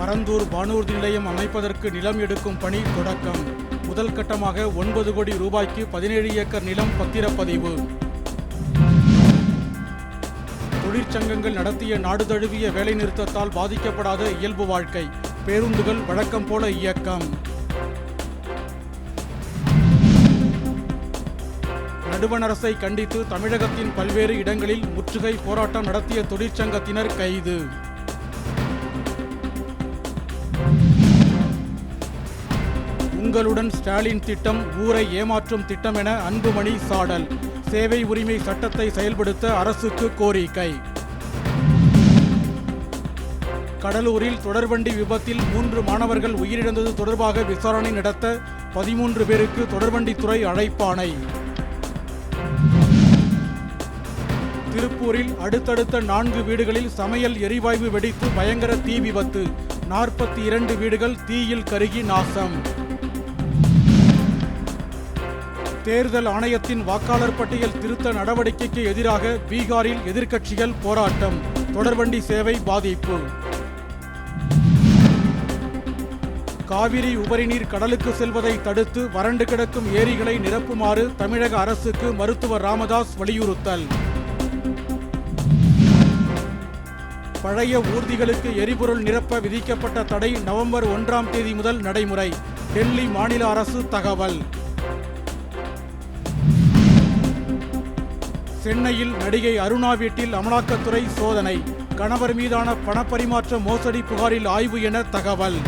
பரந்தூர் வானூர்தி நிலையம் அமைப்பதற்கு நிலம் எடுக்கும் பணி தொடக்கம். முதல் கட்டமாக ஒன்பது கோடி ரூபாய்க்கு பதினேழு ஏக்கர் நிலம் பத்திரப்பதிவு. தொழிற்சங்கங்கள் நடத்திய நாடு தழுவிய வேலைநிறுத்தத்தால் பாதிக்கப்படாத இயல்பு வாழ்க்கை. பேருந்துகள் வழக்கம் போல இயக்கம். நடுவண் அரசை கண்டித்து தமிழகத்தின் பல்வேறு இடங்களில் முற்றுகை போராட்டம் நடத்திய தொழிற்சங்கத்தினர் கைது. பெண்களுடன் ஸ்டாலின் திட்டம் ஊரை ஏமாற்றும் திட்டம் என அன்புமணி சாடல். சேவை உரிமை சட்டத்தை செயல்படுத்த அரசுக்கு கோரிக்கை. கடலூரில் தொடர்வண்டி விபத்தில் மூன்று மாணவர்கள் உயிரிழந்தது தொடர்பாக விசாரணை நடத்த பதிமூன்று பேருக்கு தொடர்வண்டித்துறை அழைப்பானை திருப்பூரில் அடுத்தடுத்த நான்கு வீடுகளில் சமையல் எரிவாயு வெடித்து பயங்கர தீ விபத்து. நாற்பத்தி இரண்டு வீடுகள் தீயில் கருகி நாசம். தேர்தல் ஆணையத்தின் வாக்காளர் பட்டியல் திருத்த நடவடிக்கைக்கு எதிராக பீகாரில் எதிர்க்கட்சிகள் போராட்டம். தொடர்வண்டி சேவை பாதிப்பு. காவிரி உபரிநீர் கடலுக்கு செல்வதை தடுத்து வறண்டு கிடக்கும் ஏரிகளை நிரப்புமாறு தமிழக அரசுக்கு மருத்துவர் ராமதாஸ் வலியுறுத்தல். பழைய ஊர்திகளுக்கு எரிபொருள் நிரப்ப விதிக்கப்பட்ட தடை நவம்பர் ஒன்றாம் தேதி முதல் நடைமுறை. டெல்லி மாநில அரசு தகவல். சென்னையில் நடிகை அருணா வீட்டில் அமலாக்கத்துறை சோதனை. கணவர் மீதான பணப்பரிமாற்ற மோசடி புகாரில் ஆய்வு என தகவல்.